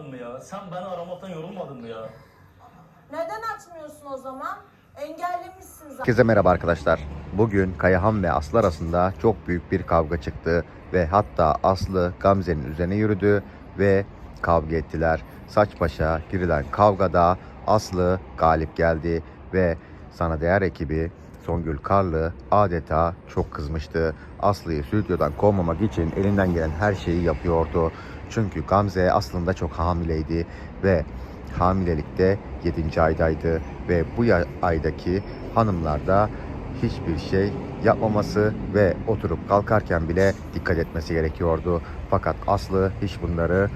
yorulmadın mı ya? Sen beni aramaktan yorulmadın mı ya? Neden açmıyorsun o zaman? Engellemişsin zaten. Herkese merhaba arkadaşlar. Bugün Kayahan ve Aslı arasında çok büyük bir kavga çıktı ve hatta Aslı Gamze'nin üzerine yürüdü ve kavga ettiler. Saç başa girilen kavgada Aslı galip geldi ve sana değer ekibi Songül Karlı adeta çok kızmıştı. Aslı'yı stüdyodan kovmamak için elinden gelen her şeyi yapıyordu. Çünkü Gamze aslında çok hamileydi ve hamilelikte 7. aydaydı ve bu aydaki hanımlarda hiçbir şey yapmaması ve oturup kalkarken bile dikkat etmesi gerekiyordu. Fakat Aslı hiç bunları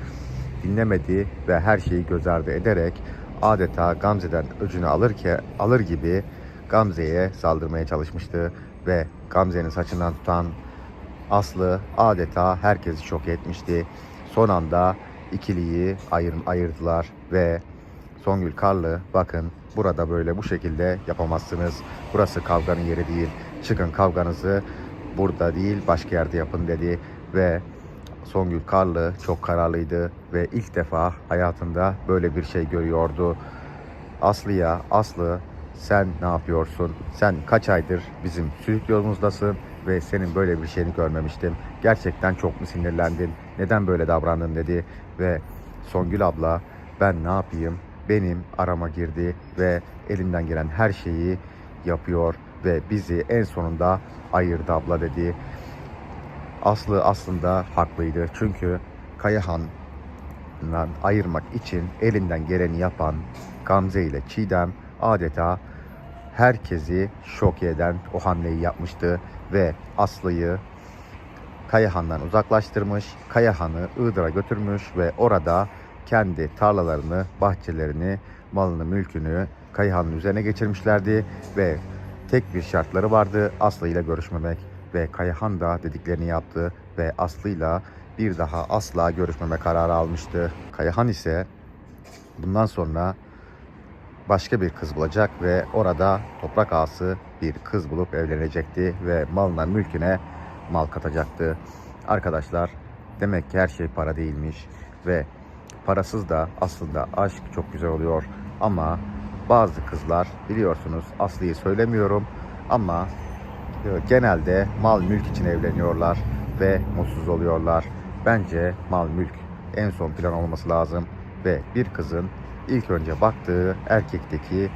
dinlemedi ve her şeyi göz ardı ederek adeta Gamze'den öcünü alırken alır gibi Gamze'ye saldırmaya çalışmıştı ve Gamze'nin saçından tutan Aslı adeta herkesi şok etmişti. Son anda ikiliyi ayır, ayırdılar ve Songül Karlı bakın burada böyle bu şekilde yapamazsınız. Burası kavganın yeri değil. Çıkın kavganızı burada değil başka yerde yapın dedi ve Songül Karlı çok kararlıydı ve ilk defa hayatında böyle bir şey görüyordu. Aslı'ya Aslı sen ne yapıyorsun? Sen kaç aydır bizim stüdyomuzdasın ve senin böyle bir şeyini görmemiştim. Gerçekten çok mu sinirlendin? Neden böyle davrandın dedi ve Songül abla ben ne yapayım? Benim arama girdi ve elinden gelen her şeyi yapıyor ve bizi en sonunda ayırdı abla dedi. Aslı aslında haklıydı çünkü Kayahan'dan ayırmak için elinden geleni yapan Gamze ile Çiğdem adeta herkesi şok eden o hamleyi yapmıştı ve Aslı'yı Kayahan'dan uzaklaştırmış, Kayahan'ı Iğdır'a götürmüş ve orada kendi tarlalarını, bahçelerini, malını, mülkünü Kayahan'ın üzerine geçirmişlerdi ve tek bir şartları vardı Aslı ile görüşmemek ve Kayahan da dediklerini yaptı ve Aslı'yla bir daha asla görüşmeme kararı almıştı. Kayahan ise bundan sonra başka bir kız bulacak ve orada toprak ağası bir kız bulup evlenecekti ve malına mülküne mal katacaktı. Arkadaşlar demek ki her şey para değilmiş ve parasız da aslında aşk çok güzel oluyor ama bazı kızlar biliyorsunuz Aslı'yı söylemiyorum ama e, genelde mal mülk için evleniyorlar ve mutsuz oluyorlar. Bence mal mülk en son plan olması lazım ve bir kızın ilk önce baktığı erkekteki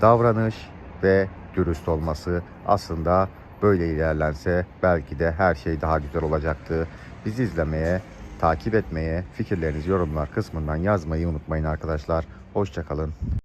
davranış ve dürüst olması aslında böyle ilerlense belki de her şey daha güzel olacaktı. Bizi izlemeye, takip etmeye, fikirlerinizi yorumlar kısmından yazmayı unutmayın arkadaşlar. Hoşçakalın.